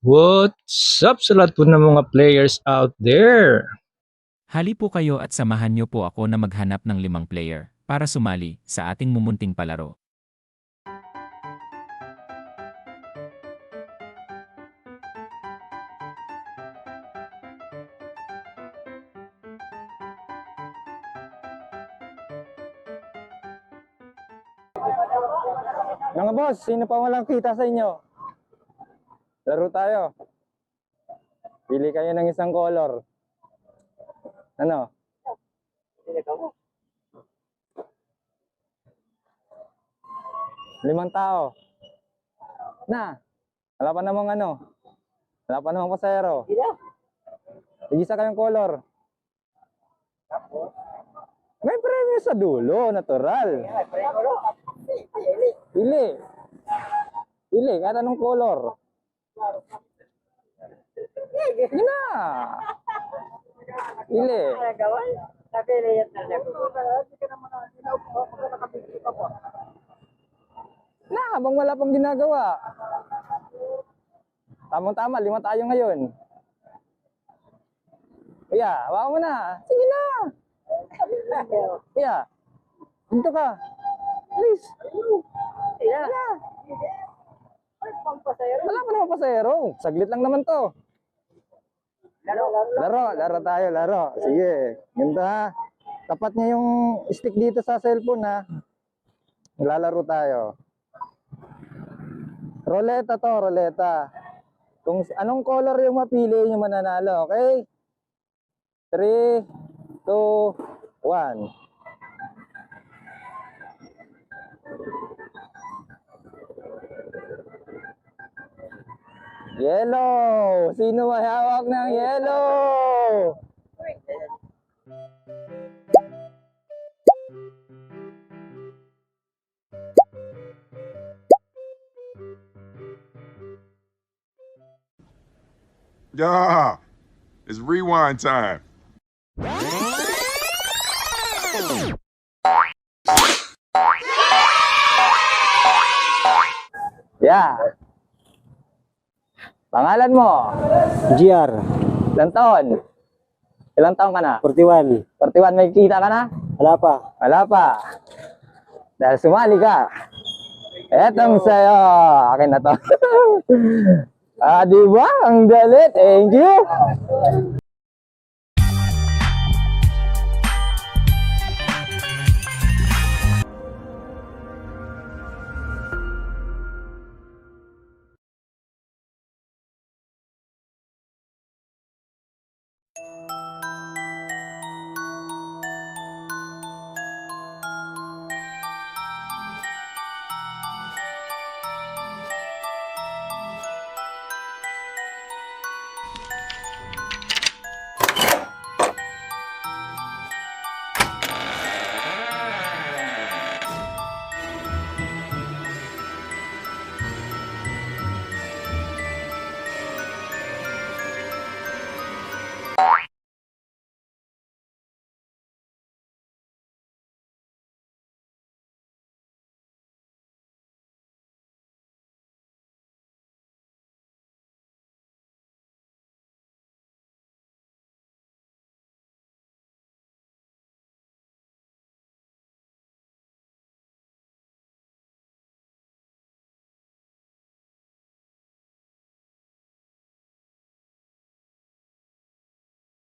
What's up sa lahat po ng mga players out there? Hali po kayo at samahan niyo po ako na maghanap ng limang player para sumali sa ating mumunting palaro. Mga boss, sino pa walang kita sa inyo? Laro tayo. Pili kayo ng isang color. Ano? Limang tao. Na. Wala pa namang ano. Wala pa namang pasero. Tigisa kayong color. May premyo sa dulo, natural. Pili. Pili, kahit anong color. Sige na. Pili. Na, habang wala pang ginagawa. Tamang-tama, lima tayo ngayon. Kuya, hawakan mo na. Sige na. Kuya, dito ka. Please. Sige na. Wala pa naman pasahero. Saglit lang naman to. Laro, laro tayo, laro. Sige. Ganda ha. Tapat niya yung stick dito sa cellphone ha. Lalaro tayo. Roleta to, roleta. Kung anong color yung mapili yung mananalo, okay? 3, 2, 1. Yellow! Sino may hawak ng yellow? Yeah, it's rewind time. Yeah. Pangalan mo? GR, Ilang taon? Ilang taon ka na? 41. 41 may kita ka na? Wala pa. Wala pa. Dahil sumali ka. Etong sa'yo. Akin na to. ah, di ba? Ang galit. Thank you.